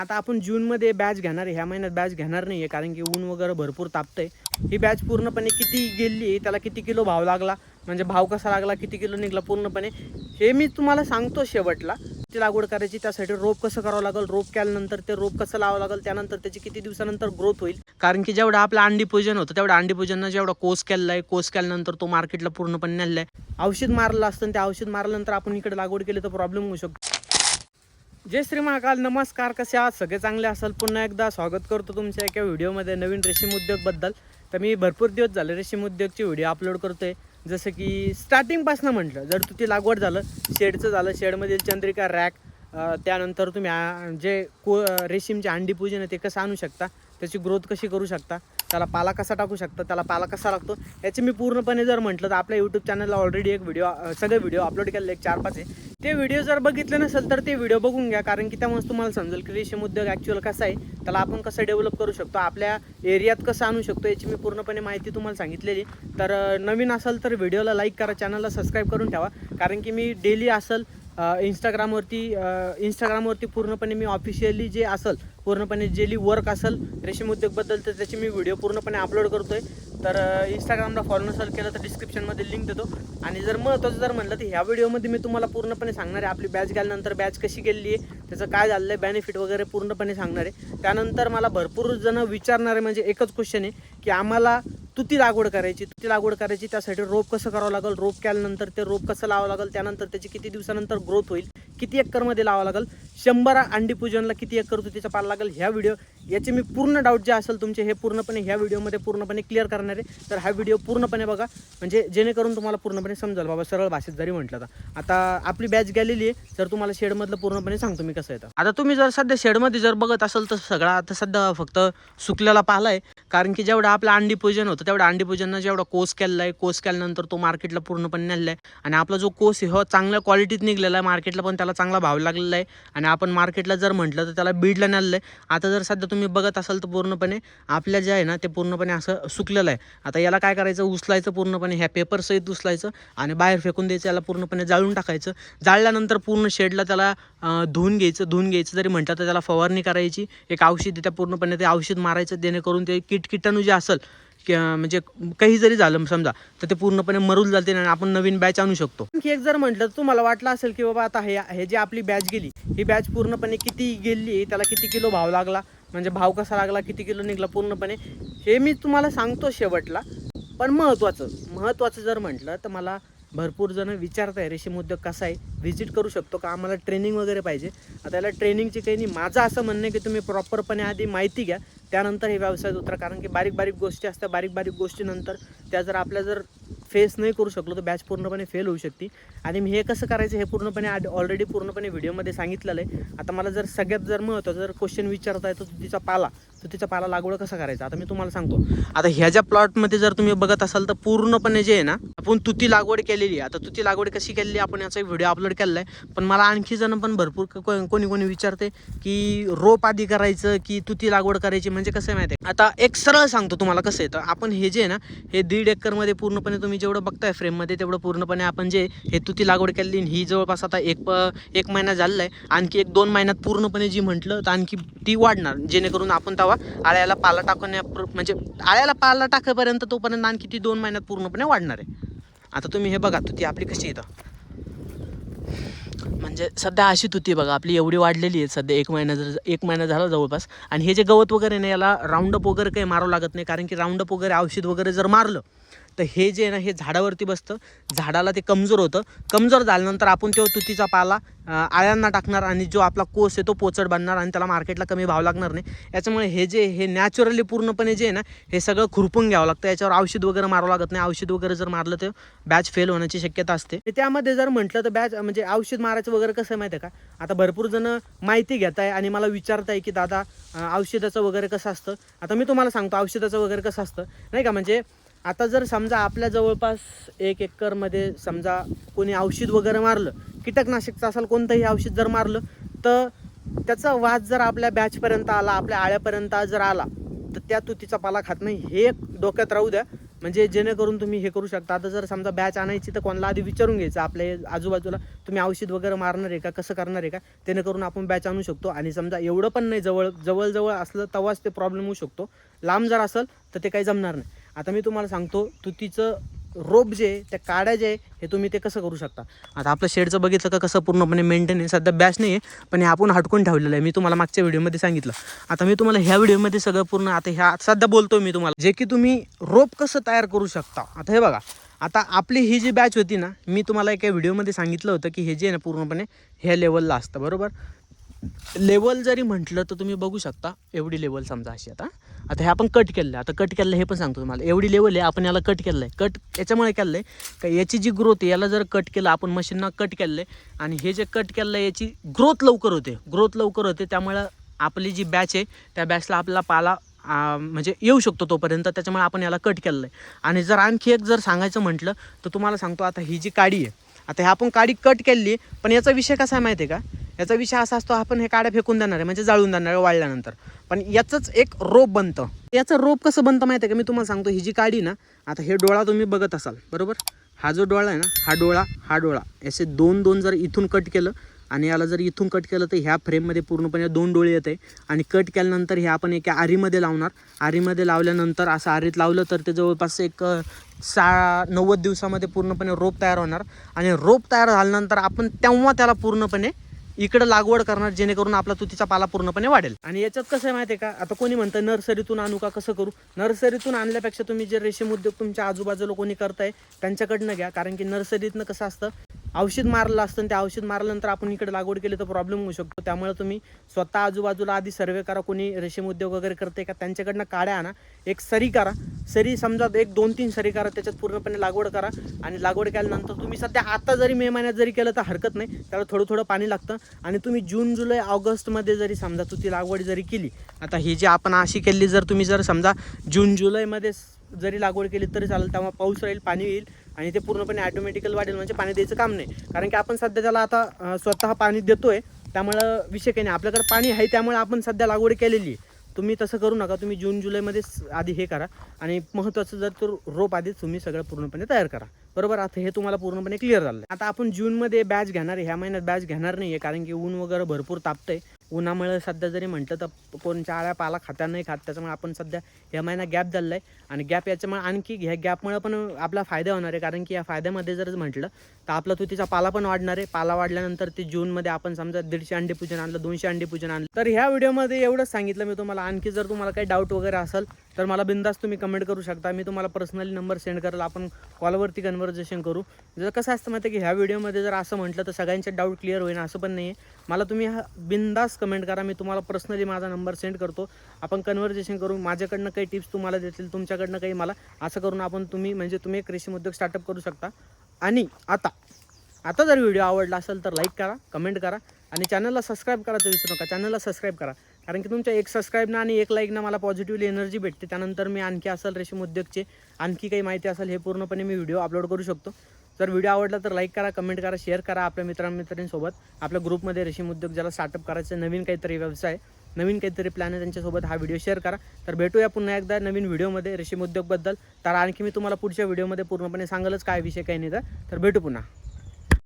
आता आपण जूनमध्ये बॅच घेणार आहे. ह्या महिन्यात बॅच घेणार नाही आहे कारण की ऊन वगैरे भरपूर तापतंय. ही बॅच पूर्णपणे किती गेली त्याला किती किलो भाव लागला म्हणजे भाव कसा लागला किती किलो निघला पूर्णपणे हे मी तुम्हाला सांगतो शेवटला. ती लागवड करायची त्यासाठी रोप कसं करावं लागेल रोप केल्यानंतर ते रोप कसं लावावं लागेल त्यानंतर त्याची किती दिवसानंतर ग्रोथ होईल. कारण की जेवढं आपलं अंडी पूजन होतं तेवढं अंडी पूजननं जेवढा कोस केलेला आहे कोस केल्यानंतर तो मार्केटला पूर्णपणे नेलेला आहे. औषध मारलं असतं ते औषध मारल्यानंतर आपण इकडे लागवड केली तर प्रॉब्लेम होऊ शकतो. जय श्री महाकाल नमस्कार कसे आहात? सगळे चांगले असाल? पुन्हा एकदा स्वागत करतो तुमच्या एका व्हिडिओमध्ये नवीन रेशीम उद्योगबद्दल तर मी भरपूर दिवस झाले रेशीम उद्योगची व्हिडिओ अपलोड करतोय. जसं की स्टार्टिंगपासून म्हटलं जर तुझी लागवड झालं शेडचं झालं शेडमधील चंद्रिका रॅक त्यानंतर तुम्ही जे को रेशीमचे अंडी पूजन आहे ते कसं आणू शकता? त्याची ग्रोथ कशी करू शकता? त्याला पाला कसा टाकू शकता? त्याला पाला कसा लागतो? याचे मी पूर्णपणे जर म्हटलं तर आपल्या यूट्यूब चॅनलला ऑलरेडी एक व्हिडिओ सगळे व्हिडिओ अपलोड केलेले एक चार पाच आहे. ते व्हिडिओ जर बघितले नसेल तर ते व्हिडिओ बघून घ्या कारण की त्यामुळे तुम्हाला समजेल की रेशीम उद्योग ॲक्च्युअल कसा आहे त्याला आपण कसं डेव्हलप करू शकतो आपल्या एरियात कसं आणू शकतो याची मी पूर्णपणे माहिती तुम्हाला सांगितलेली. तर नवीन असेल तर व्हिडिओला लाईक करा चॅनलला सबस्क्राईब करून ठेवा कारण की मी डेली असेल इंस्टाग्रामवरती इंस्टाग्रामवरती पूर्णपणे मी ऑफिशियली जे असेल पूर्णपणे जेली वर्क असेल रेशीम उद्योगबद्दल तर त्याची मी व्हिडिओ पूर्णपणे अपलोड करतो आहे तर इंस्टाग्रामला फॉलो नसेल केलं तर डिस्क्रिप्शनमध्ये लिंक देतो. आणि जर महत्त्वाचं जर म्हटलं तर ह्या व्हिडिओमध्ये मी तुम्हाला पूर्णपणे सांगणार आहे आपली बॅच गेल्यानंतर बॅच कशी गेलेली आहे त्याचं काय झालं आहे बेनिफिट वगैरे पूर्णपणे सांगणार आहे. त्यानंतर मला भरपूर जणं विचारणारे म्हणजे एकच क्वेश्चन आहे की आम्हाला तुती लागवड करायची तुती लागवड करायची त्यासाठी रोप कसं करावं लागेल रोप केल्यानंतर ते रोप कसं लावावं लागेल त्यानंतर त्याची किती दिवसानंतर ग्रोथ होईल किती एकरमध्ये लावावं लागेल शंभर अंडी पूजनला किती एकर तुतीचा पाला लागेल ह्या व्हिडिओ याचे मी पूर्ण डाऊट जे असेल तुमचे हे पूर्णपणे ह्या व्हिडिओमध्ये पूर्णपणे क्लिअर करणार आहे. तर हा व्हिडिओ पूर्णपणे बघा म्हणजे जेणेकरून तुम्हाला पूर्णपणे समजेल. बाबा सरळ भाषेत जरी म्हटलं तर. आता आपली बॅच गेलेली आहे तर तुम्हाला शेडमधलं पूर्णपणे सांगतो मी कसं येतं. आता तुम्ही जर सध्या शेडमध्ये जर बघत असाल तर सगळा आता सध्या फक्त सुकलेला पाहिला आहे. कारण की जेवढं आपलं अंडी पूजन होतं तेवढं अंडी पूजननं जेवढा कोस केलेला आहे कोस केल्यानंतर तो मार्केटला पूर्णपणे नेलेला आहे आणि आपला जो कोस आहे हा चांगल्या क्वालिटीत निघलेला आहे मार्केटला पण त्याला चांगला भाव लागलेला आहे. आणि आपण मार्केटला जर म्हटलं तर त्याला बीडला नेलेलं आहे आता जर सध्या तुम्ही बघत असाल तर पूर्णपणे आपल्या जे आहे ना ते पूर्णपणे असं सुकलेलं आहे. आता याला काय करायचं? उचलायचं पूर्णपणे ह्या पेपरसहित उचलायचं आणि बाहेर फेकून द्यायचं याला पूर्णपणे जाळून टाकायचं. जाळल्यानंतर पूर्ण शेडला त्याला धुवून घ्यायचं धुवून घ्यायचं जरी म्हटलं तर त्याला फवारणी करायची. एक औषध आहे, त्या पूर्णपणे ते औषध मारायचं जेणेकरून ते कीट किटाणू जे असेल की म्हणजे काही जरी झालं समजा तर ते पूर्णपणे मरून जाते आणि आपण नवीन बॅच आणू शकतो. आणखी एक जर म्हटलं तर तुम्हाला वाटलं असेल की बाबा आता हे हे जे आपली बॅच गेली ही बॅच पूर्णपणे किती गेली त्याला किती किलो भाव लागला म्हणजे भाव कसा लागला किती किलो निघला पूर्णपणे हे मी तुम्हाला सांगतो शेवटला. पण महत्त्वाचं महत्त्वाचं जर म्हटलं तर मला भरपूर जण विचारत आहे रेशीम उद्योग कसा आहे व्हिजिट करू शकतो का आम्हाला ट्रेनिंग वगैरे पाहिजे. आता याला ट्रेनिंगची काही नाही. माझं असं म्हणणं आहे की तुम्ही प्रॉपरपणे आधी माहिती घ्या त्यानंतर हे व्यवसायात उतरा. कारण की बारीक बारीक गोष्टी असतात बारीक बारीक गोष्टीनंतर त्या जर आपल्या जर फेस नाही करू शकलो तर बॅच पूर्णपणे फेल होऊ शकते. आणि मी हे कसं करायचं हे पूर्णपणे आधी ऑलरेडी पूर्णपणे व्हिडिओमध्ये सांगितलेलं आहे. आता मला जर सगळ्यात जर महत्त्वाचं जर क्वेश्चन विचारता येतो तिचा पाला. तर तिचा पाला लागवड कसा करायचा? आता मी तुम्हाला सांगतो. आता ह्या ज्या प्लॉटमध्ये जर तुम्ही बघत असाल तर पूर्णपणे जे आहे ना आपण तुती लागवड केलेली आहे. आता तुती लागवड कशी केलेली आहे आपण याचा व्हिडिओ अपलोड केलेला आहे पण मला आणखी जण पण भरपूर को- कोणी कोणी विचारते की रोप आधी करायचं की तुती लागवड करायची म्हणजे कसं आहे माहिती आहे आता एक सरळ सांगतो तुम्हाला कसं येतं आपण हे जे आहे ना हे दीड एकरमध्ये पूर्णपणे तुम्ही जेवढं बघताय फ्रेममध्ये तेवढं पूर्णपणे आपण जे हे तुती लागवड केलेली ही जवळपास आता एक प- एक महिना झालेला आहे. आणखी एक दोन महिन्यात पूर्णपणे जी म्हटलं तर आणखी ती वाढणार जेणेकरून आपण लावा आळ्याला पाला टाकण्या म्हणजे आळ्याला पाला टाकेपर्यंत तोपर्यंत आणखी ती दोन महिन्यात पूर्णपणे वाढणार आहे. आता तुम्ही हे बघा तुती आपली कशी येतं म्हणजे सध्या अशी तुती बघा आपली एवढी वाढलेली आहे. सध्या एक महिना जर एक महिना झाला जवळपास. आणि हे जे गवत वगैरे नाही याला राऊंडअप वगैरे काही मारावं लागत नाही. कारण की राऊंडअप वगैरे औषध वगैरे जर मारलं तर हे जे आहे ना हे झाडावरती बसतं. झाडाला ते कमजोर होतं. कमजोर झाल्यानंतर आपण तो तुतीचा पाला आळ्यांना टाकणार आणि जो आपला कोस आहे तो पोचड बांधणार आणि त्याला मार्केटला कमी भाव लागणार नाही. याच्यामुळे हे जे हे नॅचरली पूर्णपणे जे आहे ना हे सगळं खुरपून घ्यावं लागतं. याच्यावर औषध वगैरे मारावं लागत नाही. औषध वगैरे जर मारलं तर बॅच फेल होण्याची शक्यता असते. त्यामध्ये जर म्हटलं तर बॅच म्हणजे औषध मारायचं वगैरे कसं आहे माहिती आहे का? आता भरपूर जण माहिती घेत आहे आणि मला विचारत आहे की दादा औषधाचं वगैरे कसं असतं? आता मी तुम्हाला सांगतो औषधाचं वगैरे कसं असतं. नाही का? म्हणजे आता जर समजा आपल्या जवळपास एक एकरमध्ये समजा कोणी औषध वगैरे मारलं कीटकनाशकचं असेल कोणतंही औषध जर मारलं तर त्याचा वास जर आपल्या बॅचपर्यंत आला आपल्या आळ्यापर्यंत जर आला तर त्या तुतीचा पाला खात नाही. हे एक डोक्यात राहू द्या. म्हणजे जेणेकरून तुम्ही हे करू शकता. आता जर समजा बॅच आणायची तर कोणाला आधी विचारून घ्यायचं आपल्या आजूबाजूला तुम्ही औषध वगैरे मारणार आहे का कसं करणार आहे का? जेणेकरून आपण बॅच आणू शकतो. आणि समजा एवढं पण नाही जवळ जवळजवळ असलं तेव्हाच ते प्रॉब्लेम होऊ शकतो. लांब जर असेल तर ते काही जमणार नाही. आता मी तुम्हाला सांगतो तुतीचं रोप जे आहे, त्या काड्या जे आहे, हे तुम्ही ते कसं करू शकता. आता आपलं शेडचं बघितलं का कसं पूर्णपणे मेंटेन आहे. सध्या बॅच नाही आहे पण हे आपण हटकून ठेवलेलं आहे. मी तुम्हाला मागच्या व्हिडिओमध्ये सांगितलं. आता मी तुम्हाला ह्या व्हिडिओमध्ये सगळं पूर्ण आता ह्या सध्या बोलतो मी तुम्हाला. जे की तुम्ही रोप कसं तयार करू शकता. आता हे बघा आता आपली ही जी बॅच होती ना मी तुम्हाला एका व्हिडिओमध्ये सांगितलं होतं की हे जे आहे ना पूर्णपणे ह्या लेवलला असतं. बरोबर? लेवल जरी म्हटलं तर तुम्ही बघू शकता एवढी लेवल समजा अशी आता. आता हे आपण कट केलं आहे आता कट केलं हे पण सांगतो तुम्हाला. एवढी लेवल आहे आपण याला कट केलं आहे कट याच्यामुळे केलं आहे का याची जी ग्रोथ आहे याला जर कट केलं आपण मशीनना कट केलं आहे आणि हे जे कट केलं आहे याची ग्रोथ लवकर होते. ग्रोथ लवकर होते त्यामुळं आपली जी बॅच आहे त्या बॅचला आपला पाला म्हणजे येऊ शकतो तोपर्यंत. त्याच्यामुळे आपण याला कट केलेलं आहे आणि जर आणखी एक जर सांगायचं म्हटलं तर तुम्हाला सांगतो आता ही जी काडी आहे. आता हे आपण काडी कट केली पण याचा विषय कसा आहे माहिती आहे का? याचा विषय असा असतो आपण हे काड्या फेकून देणार आहे म्हणजे जाळून देणार आहे वाळल्यानंतर. पण याचंच एक रोप बनतं. याचं रोप कसं बनतं माहिती आहे का? मी तुम्हाला सांगतो ही जी काडी ना आता हे डोळा तुम्ही बघत असाल बरोबर? हा जो डोळा आहे ना हा डोळा हा डोळा. असे दोन दोन जर इथून कट केलं आणि याला जर इथून कट केलं तर ह्या फ्रेममध्ये पूर्णपणे दोन डोळे येते आणि कट केल्यानंतर हे आपण एका आरीमध्ये लावणार. आरीमध्ये लावल्यानंतर असं आरीत लावलं तर ते जवळपास एक सा नव्वद दिवसामध्ये पूर्णपणे रोप तयार होणार. आणि रोप तयार झाल्यानंतर आपण तेव्हा त्याला पूर्णपणे इकडं लागवड करणार जेणेकरून आपला तुतीचा पाला पूर्णपणे वाढेल. आणि याच्यात कसं आहे माहिती आहे का? आता कोणी म्हणतं नर्सरीतून आणू का कसं करू? नर्सरीतून आणल्यापेक्षा तुम्ही जे रेशीम उद्योग तुमच्या आजूबाजूला कोणी करताय त्यांच्याकडनं घ्या. कारण की नर्सरीतनं कसं असतं औषध मारलं असतं आणि ते औषध मारल्यानंतर आपण इकडे लागवड केली तर प्रॉब्लेम होऊ शकतो. त्यामुळे तुम्ही स्वतः आजूबाजूला आधी सर्वे करा. कोणी रेशीम उद्योग वगैरे करते का? त्यांच्याकडनं काड्या आणा. एक सरी करा. सरी समजा एक दोन तीन सरी करा. त्याच्यात पूर्णपणे लागवड करा. आणि लागवड केल्यानंतर तुम्ही सध्या आता जरी मे महिन्यात जरी केलं तर हरकत नाही. त्याला थोडं थोडं पाणी लागतं. आणि तुम्ही जून जुलै ऑगस्टमध्ये जरी समजा तुझी लागवड जरी केली. आता ही जी आपण अशी केली जर तुम्ही जर समजा जून जुलैमध्ये जरी लागवड केली तरी चालेल. तेव्हा पाऊस राहील पाणी येईल. आणि ते पूर्णपणे ॲटोमॅटिकल वाढेल म्हणजे पाणी द्यायचं काम नाही. कारण की आपण सध्या त्याला आता स्वतः पाणी देतोय. त्यामुळं विषय काही नाही. आपल्याकडे पाणी आहे त्यामुळे आपण सध्या लागवड केलेली आहे. तुम्ही तसं करू नका. तुम्ही जून जुलैमध्येच आधी हे करा. आणि महत्त्वाचं जर तर रोप आधीच तुम्ही सगळं पूर्णपणे तयार करा. बरोबर? आता हे तुम्हाला पूर्णपणे क्लिअर झालं आता आपण जूनमध्ये बॅच घेणार आहे. ह्या महिन्यात बॅच घेणार नाही आहे कारण की ऊन वगैरे भरपूर तापतंय. उन्हामुळे सध्या जरी म्हटलं तर कोणच्या आळ्या पाला खाता नाही खात त्याच्यामुळे आपण सध्या ह्या महिना गॅप झालेला आहे आणि गॅप याच्यामुळे आणखी ह्या गॅपमुळे पण आपला फायदा होणार आहे. कारण की या फायद्यामध्ये जर म्हटलं तर आपला तुतीचा पाला पण वाढणार आहे. पाला वाढल्यानंतर ते जूनमध्ये आपण समजा दीडशे अंडे पूजन आणलं दोनशे अंडे पूजन आणलं. तर ह्या व्हिडिओमध्ये एवढंच सांगितलं मी तुम्हाला. आणखी जर तुम्हाला काही डाऊट वगैरे असेल तर मला बिंदास तुम्ही कमेंट करू शकता. मी तुम्हाला पर्सनली नंबर सेंड करेल. आपण कॉलवरती कन्व्हर्जेशन करू. जर कसं असतं माहिती की ह्या व्हिडिओमध्ये जर असं म्हटलं तर सगळ्यांचे डाऊट क्लिअर होईल असं पण नाही आहे मला तुम्ही हा बिंदास कमेंट करा. मी तुम्हाला पर्सनली माझा नंबर सेंड करतो. आपण कन्व्हर्जेशन करू. माझ्याकडनं काही टिप्स तुम्हाला देतील तुमच्याकडनं काही मला. असं करून आपण तुम्ही म्हणजे तुम्ही एक रेशीम उद्योग स्टार्टअप करू शकता. आणि आता आता जर व्हिडिओ आवडला असेल तर लाईक करा कमेंट करा. आणि चॅनलला सबस्क्राईब करायचं विसरू नका. चॅनलला सबस्क्राईब करा. कारण की तुमच्या एक सबस्क्राईबनं आणि एक लाईकनं मला पॉझिटिव्हली एनर्जी भेटते. त्यानंतर मी आणखी असेल रेशीम उद्योगचे आणखी काही माहिती असेल हे पूर्णपणे मी व्हिडिओ अपलोड करू शकतो. जर व्हिडिओ आवडला तर लाईक करा कमेंट करा शेअर करा आपल्या मित्रांमित्रांसोबत आपल्या ग्रुपमध्ये रेशीम उद्योग ज्याला स्टार्टअप करायचं आहे, नवीन काहीतरी व्यवसाय नवीन काहीतरी प्लॅन आहे त्यांच्यासोबत हा व्हिडिओ शेअर करा. तर भेटूया पुन्हा एकदा नवीन व्हिडिओमध्ये रेशीम उद्योगबद्दल. तर आणखी मी तुम्हाला पुढच्या व्हिडिओमध्ये पूर्णपणे सांगलच काय विषय काही नाही तर. तर भेटू पुन्हा.